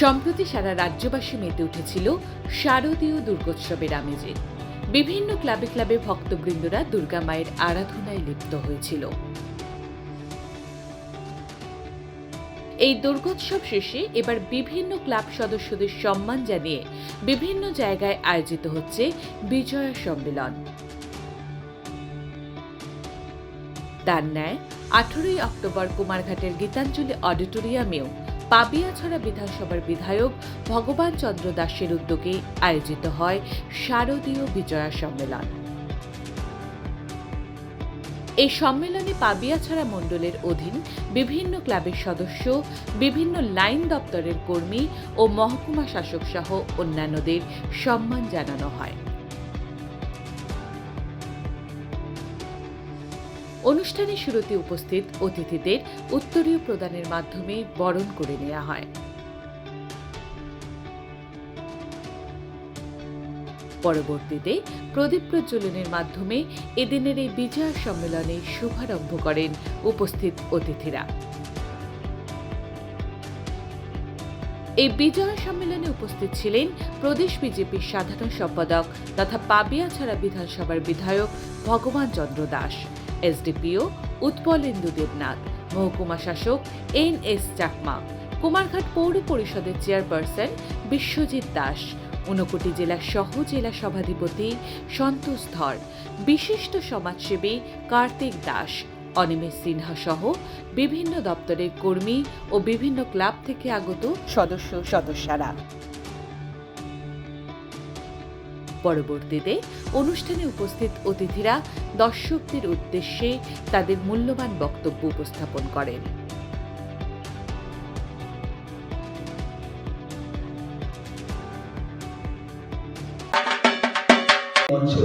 সম্প্রতি সারা রাজ্যবাসী মেতে উঠেছিল শারদীয় দুর্গোৎসবের আমেজে বিভিন্ন ক্লাবে ক্লাবে ভক্তবৃন্দরা দুর্গা মায়ের আরাধনায় লিপ্ত হয়েছিল। এই দুর্গোৎসব শেষে এবার বিভিন্ন ক্লাব সদস্যদের সম্মান জানিয়ে বিভিন্ন জায়গায় আয়োজিত হচ্ছে বিজয়া সম্মেলন। তার ন্যায় আঠেরোই অক্টোবর কুমারঘাটের গীতাঞ্জলি অডিটোরিয়ামেও পাবিয়াছড়া বিধানসভার বিধায়ক ভগবান চন্দ্র দাসের উদ্যোগে আয়োজিত হয় শারদীয় বিজয়া সম্মেলন। এই সম্মেলনে পাবিয়াছড়া মণ্ডলের অধীন বিভিন্ন ক্লাবের সদস্য, বিভিন্ন লাইন দপ্তরের কর্মী ও মহকুমা শাসক সহ অন্যান্যদের সম্মান জানানো হয়। অনুষ্ঠানের শুরুতে উপস্থিত অতিথিদের উত্তরীয় প্রদানের মাধ্যমে বরণ করে নেওয়া হয়। পরবর্তীতে প্রদীপ প্রজ্বলনের মাধ্যমে এদিনের এই বিজয়া সম্মেলনে শুভারম্ভ করেন উপস্থিত অতিথিরা। এই বিজয়া সম্মেলনে উপস্থিত ছিলেন প্রদেশ বিজেপির সাধারণ সম্পাদক তথা পাবিয়াছড়া বিধানসভার বিধায়ক ভগবান চন্দ্র দাস। এসডিপিও উৎপলেন্দু দেবনাথ, মহকুমা শাসক এন এস চাকমা, কুমারঘাট পৌর পরিষদের চেয়ারপারসন বিশ্বজিৎ দাস, ঊনকোটি জেলা সহ জেলা সভাধিপতি সন্তোষ ধর, বিশিষ্ট সমাজসেবী কার্তিক দাস, অনিমেষ সিনহা সহ বিভিন্ন দপ্তরের কর্মী ও বিভিন্ন ক্লাব থেকে আগত সদস্য সদস্যরা। পরবর্তীতে অনুষ্ঠানে উপস্থিত অতিথিরা দর্শকদের উদ্দেশ্যে তাদের মূল্যবান বক্তব্য উপস্থাপন করেন।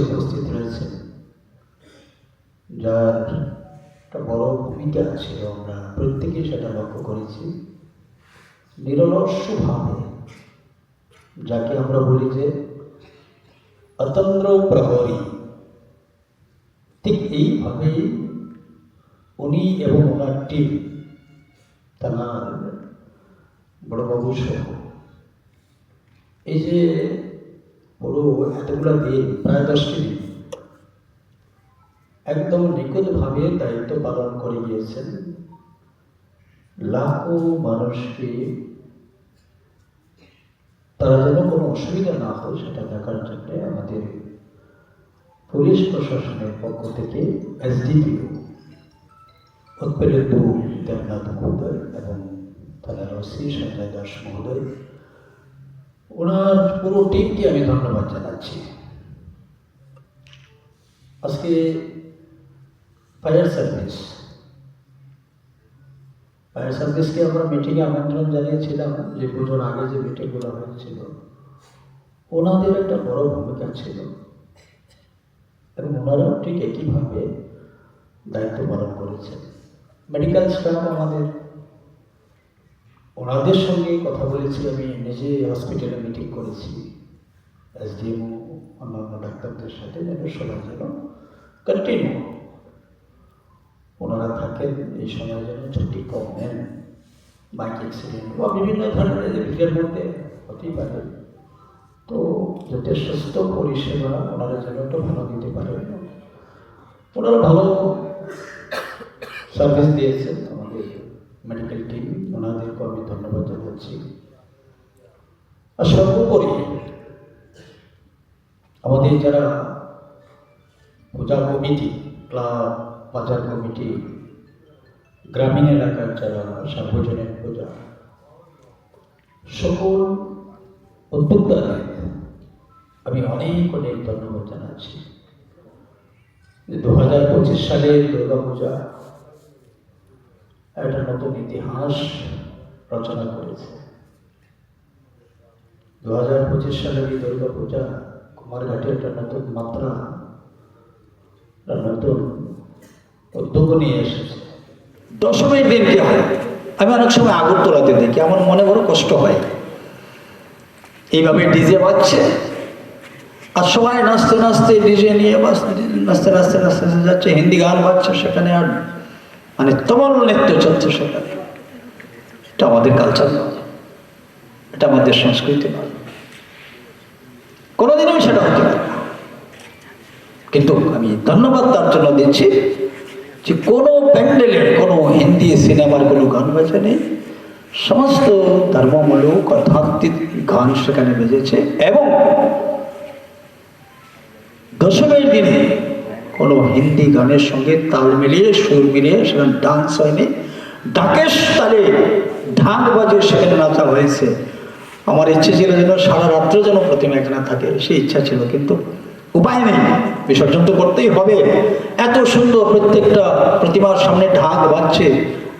উপস্থিত যার একটা বড় ভূমিকা ছিল, আমরা প্রত্যেকেই সেটা লক্ষ্য করেছি। নিরলস্যভাবে যাকে আমরা বলি যে অতন্দ্র প্রহরী। ঠিক এইভাবেই উনি এবং ওনার টিম তার বড়বাবু সহ। এই যে পুরো এতগুলো দিন, প্রায় দশটি দিন, একদম নিখুঁতভাবে দায়িত্ব পালন করে গিয়েছেন লাখো মানুষকে তারা যেন কোনো অসুবিধা না হয়, সেটা দেখার জন্য আমাদের পুলিশ প্রশাসনের পক্ষ থেকে এসডিপিও উৎপেলেন্দু দেবনাথ মহোদয় এবং থানার ওসি সঞ্জয় দাস মহোদয়, ওনার পুরো টিমকে আমি ধন্যবাদ জানাচ্ছি। আজকে ফায়ার সার্ভিস ফায়ার আমরা মিটিংয়ে আমন্ত্রণ জানিয়েছিলাম। যে পুজোর আগে যে মিটিংগুলো হয়েছিল, ওনাদের একটা বড় ভূমিকা ছিল। এবং ওনারাও ঠিক একইভাবে দায়িত্ব পালন করেছেন। মেডিকেল স্টাফ আমাদের, ওনাদের সঙ্গে কথা বলেছি, আমি নিজে হসপিটালে মিটিং করেছি। এসডিএম অন্যান্য ডাক্তারদের সাথে, যেন সবাই যেন কন্টিনিউ ওনারা থাকেন এই সময় যেন ছুটি কম নেন বাইক অ্যাক্সিডেন্ট বা বিভিন্ন ধরনের ভিড়ের মধ্যে হতেই পারে। তো যাতে সুস্থ পরিষেবা ওনারা যেন একটু ভালো দিতে পারেন ওনারা ভালো সার্ভিস দিয়েছেন আমাদের মেডিকেল টিম ওনাদেরকে আমি ধন্যবাদ জানাচ্ছি। আর সর্বোপরি আমাদের যারা পূজা কমিটি, ক্লাব, বাজার কমিটি গ্রামীণ এলাকার যারা সার্বজনীন পূজা, সকল উদ্যোক্তাদের আমি অনেক অনেক ধন্যবাদ জানাচ্ছি। দু হাজার পঁচিশ সালে দুর্গা পূজা একটা নতুন ইতিহাস রচনা করেছে। দু হাজার পঁচিশ সালের এই দুর্গা পূজা কুমারঘাটে একটা নতুন মাত্রা নতুন উদ্যোগ নিয়ে এসেছে। দশমীর দিন কি হয়? আমি অনেক সময় আগরতলাতে দেখি, আমার মনে বড় কষ্ট হয়। এইভাবে ডিজে বাজছে। আর সবাই নাচতে নাচতে ডিজে নিয়ে নাচতে নাচতে নাচতে নাচতে যাচ্ছে, হিন্দি গান বাজছে সেখানে আর মানে তমল নৃত্য চলছে সেখানে। এটা আমাদের কালচার নয়। এটা আমাদের সংস্কৃতি নয়। কোনোদিনই সেটা হতে পারে কিন্তু আমি ধন্যবাদ তার জন্য দিচ্ছি। যে কোনো প্যান্ডেলে কোনো হিন্দি সিনেমার কোনো গান বাজে নেই। সমস্ত ধর্মমূলক আধ্যাত্মিক গান সেখানে বেজেছে এবং দশমের দিনে কোনো হিন্দি গানের সঙ্গে তাল মিলিয়ে, সুর মিলিয়ে সেখানে ডান্স হয়নি। ডাকের তালে ঢাক বাজে সেখানে নাচা হয়েছে। আমার ইচ্ছে ছিল যেন সারা রাত্র যেন প্রতিমা এখানে থাকে, সেই ইচ্ছা ছিল। কিন্তু উপায় নেই। বিসর্জন তো করতেই হবে। এত সুন্দর প্রত্যেকটা প্রতিমার সামনে ঢাক বাজছে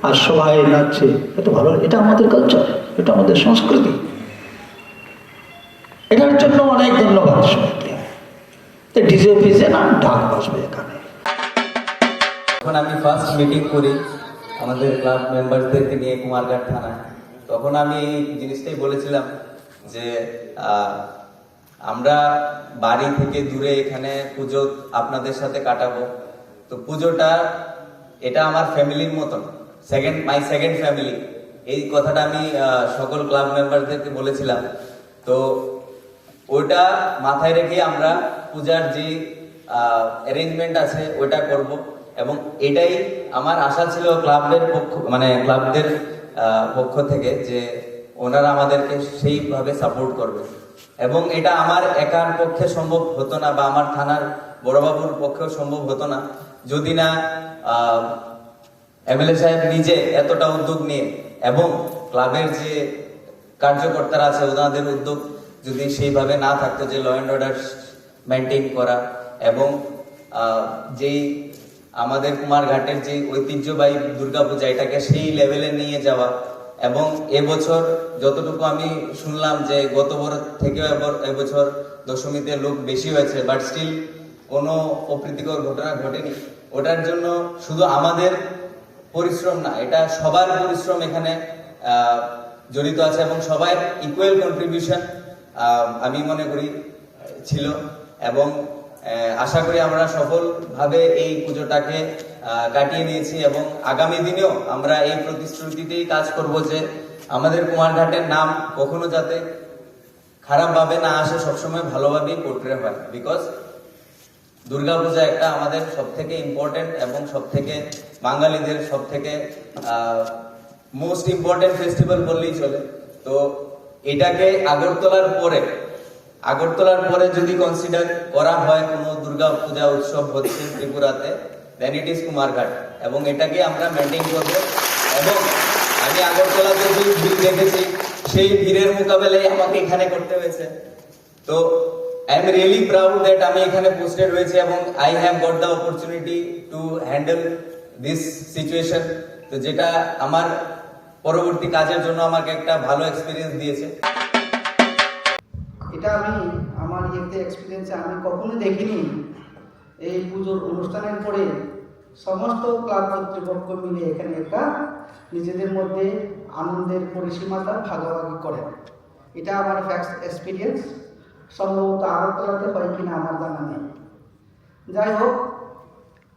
আর সবাই নাচছে। এটা ভালো। এটা আমাদের কালচার এটা আমাদের সংস্কৃতি। এটার জন্য অনেক ধন্যবাদ সবাইকে। ডিজে ফিজে না ঢাক বাজবে এখানে। যখন আমি ফার্স্ট মিটিং করি আমাদের ক্লাব মেম্বারদেরকে নিয়ে কুমারঘাট থানায়, তখন আমি এই জিনিসটাই বলেছিলাম যে আমরা বাড়ি থেকে দূরে এখানে পুজো আপনাদের সাথে কাটাবো। তো পুজোটা, এটা আমার ফ্যামিলির মতন। সেকেন্ড মাই সেকেন্ড ফ্যামিলি এই কথাটা আমি সকল ক্লাব মেম্বারদেরকে বলেছিলাম। তো ওটা মাথায় রেখে আমরা পূজার যে অ্যারেঞ্জমেন্ট আছে, ওটা করব। এবং এটাই আমার আশা ছিল ক্লাবের পক্ষ মানে ক্লাবদের পক্ষ থেকে যে ওনারা আমাদেরকে সেইভাবে সাপোর্ট করবে। এবং এটা আমার একার পক্ষে সম্ভব হতো না বা আমার থানার বড়বাবুর পক্ষেও সম্ভব হতো না। যদি না এমএলএ সাহেব নিজে এতটা উদ্যোগ নিয়ে এবং ক্লাবের যে কার্যকর্তারা আছে, ওনাদের উদ্যোগ যদি সেইভাবে না থাকতো যে ল অ্যান্ড অর্ডার মেনটেন করা এবং যেই আমাদের কুমারঘাটের যে ঐতিহ্যবাহী দুর্গাপূজা, এটাকে সেই লেভেলে নিয়ে যাওয়া এবং এবছর যতটুকু আমি শুনলাম যে গত বছর থেকে এবছর দশমীতে লোক বেশি হয়েছে বাট স্টিল কোনো অপ্রীতিকর ঘটনা ঘটেনি। ওটার জন্য শুধু আমাদের পরিশ্রম না, এটা সবার পরিশ্রম এখানে জড়িত আছে এবং সবার ইকুয়াল কন্ট্রিবিউশন আমি মনে করি, ছিল। এবং আশা করি আমরা সফলভাবে এই পুজোটাকে কাটিয়ে নিয়েছি এবং আগামী দিনেও আমরা এই প্রতিশ্রুতিতেই কাজ করব যে আমাদের কুমারঘাটের নাম কখনো যাতে খারাপভাবে না আসে, সবসময় ভালোভাবেই পোট্রে হয়। বিকজ দুর্গাপূজা একটা আমাদের সব থেকে ইম্পর্টেন্ট এবং সব থেকে বাঙালিদের সব থেকে মোস্ট ইম্পর্টেন্ট ফেস্টিভ্যাল বললেই চলে। তো এটাকে আগরতলার পরে আগরতলার পরে যদি কনসিডার করা হয় কোনো দুর্গা পূজা উৎসব হচ্ছে ত্রিপুরাতে দেন ইট ইজ কুমারঘাট এবং এটাকে আমরা মেনটেন করব। এবং আমি আগরতলাতে যে ভিড় দেখেছি, সেই ভিড়ের মোকাবেলায় আমাকে এখানে করতে হয়েছে। তো I am really proud that আমি এখানে পোস্টেড হয়েছে এবং I have got the opportunity to handle this situation তো যেটা আমার পরবর্তী কাজের জন্য আমাকে একটা ভালো এক্সপিরিয়েন্স দিয়েছে। এটা আমি আমার ইয়েতে এক্সপিরিয়েন্সে আমি কখনো দেখিনি। এই পুজোর অনুষ্ঠানের পরে সমস্ত ক্লাব কর্তৃপক্ষ মিলে এখানে একটা নিজেদের মধ্যে আনন্দের পরিসীমাটা ভাগাভাগি করে। এটা আমার ফ্যাক্স এক্সপিরিয়েন্স সম্ভবত আগরতলাতে হয় কিনা আমার জানা নেই। যাই হোক,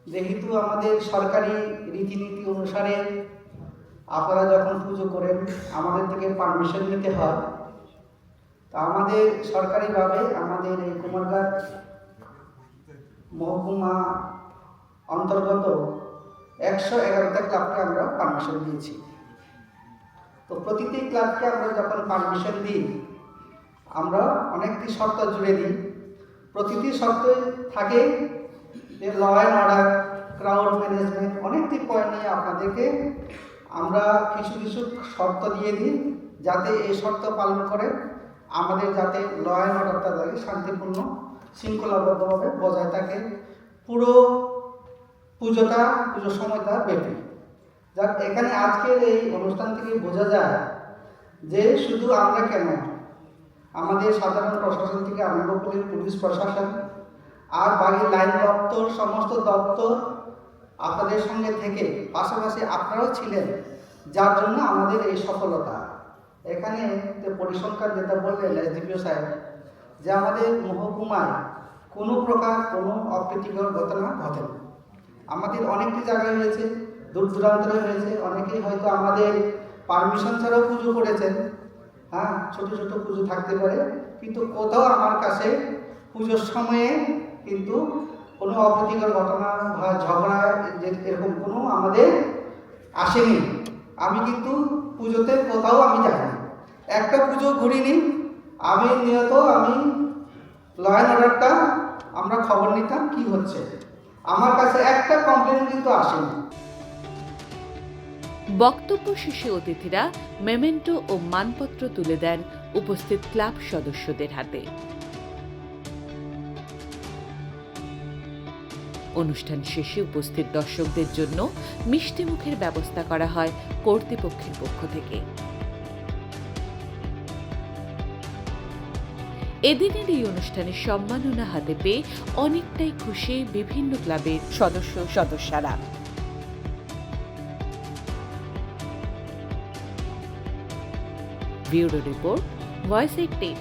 যেহেতু আমাদের সরকারি রীতিনীতি অনুসারে আপনারা যখন পুজো করেন, আমাদের থেকে পারমিশন নিতে হয়। তা আমাদের সরকারিভাবে আমাদের এই কুমারঘাট মহকুমা অন্তর্গত একশো এগারোটা ক্লাবকে আমরা পারমিশন দিয়েছি। তো প্রতিটি ক্লাবকে আমরা যখন পারমিশন দিই, আমরা অনেকটি শর্ত জুড়ে দিই। প্রতিটি শর্তে থাকে যে law and order crowd management অনেকটি পয়েন্ট নিয়ে আপনাদেরকে আমরা কিছু কিছু শর্ত দিয়ে দিই যাতে এই শর্ত পালন করে আমাদের যাতে ল অ্যান্ড অর্ডারটা থাকে শান্তিপূর্ণ শৃঙ্খলাবদ্ধভাবে বজায় থাকে। পুরো পুজোটা, পুজোর সময়টা ব্যাপী। যাক, এখানে আজকের এই অনুষ্ঠান থেকে বোঝা যায় যে শুধু আমরা কেন? আমাদের সাধারণ প্রশাসন থেকে আরম্ভ করে পুলিশ প্রশাসন আর বাকি লাইন দপ্তর, সমস্ত দপ্তর আপনাদের সঙ্গে থেকে পাশাপাশি আপনারাও ছিলেন, যার জন্য আমাদের এই সফলতা। এখানে পরিসংখ্যান যেটা বললেন এসডিপিও সাহেব যে আমাদের মহকুমায় কোনো প্রকার কোনো অপ্রীতিকর ঘটনা ঘটে না আমাদের অনেকটি জায়গায় হয়েছে, দূর দূরান্তরে হয়েছে, অনেকেই হয়তো আমাদের পারমিশন ছাড়াও পুজো করেছেন। হ্যাঁ ছোট ছোট পুজো থাকতে পারে, কিন্তু কোথাও আমার কাছে পুজোর সময়ে কিন্তু কোনো অপ্রীতিকর ঘটনা বা ঝগড়া এরকম কোনো আমাদের আসেনি। আমি কিন্তু পুজোতে কোথাও আমি যাইনি। একটা পুজো ঘুরিনি আমি নিয়ত আমি ল অ্যান্ড অর্ডারটা আমরা খবর নিতাম, কি হচ্ছে? আমার কাছে একটা কমপ্লেন কিন্তু আসেনি। বক্তব্য শেষে অতিথিরা মেমেন্টো ও মানপত্র তুলে দেন উপস্থিত ক্লাব সদস্যদের হাতে। অনুষ্ঠান শেষে উপস্থিত দর্শকদের জন্য মিষ্টি মুখের ব্যবস্থা করা হয় কর্তৃপক্ষের পক্ষ থেকে। এদিনের এই অনুষ্ঠানে সম্মাননা হাতে পেয়ে অনেকটাই খুশি বিভিন্ন ক্লাবের সদস্য সদস্যরা। Bureau report, voice eighteen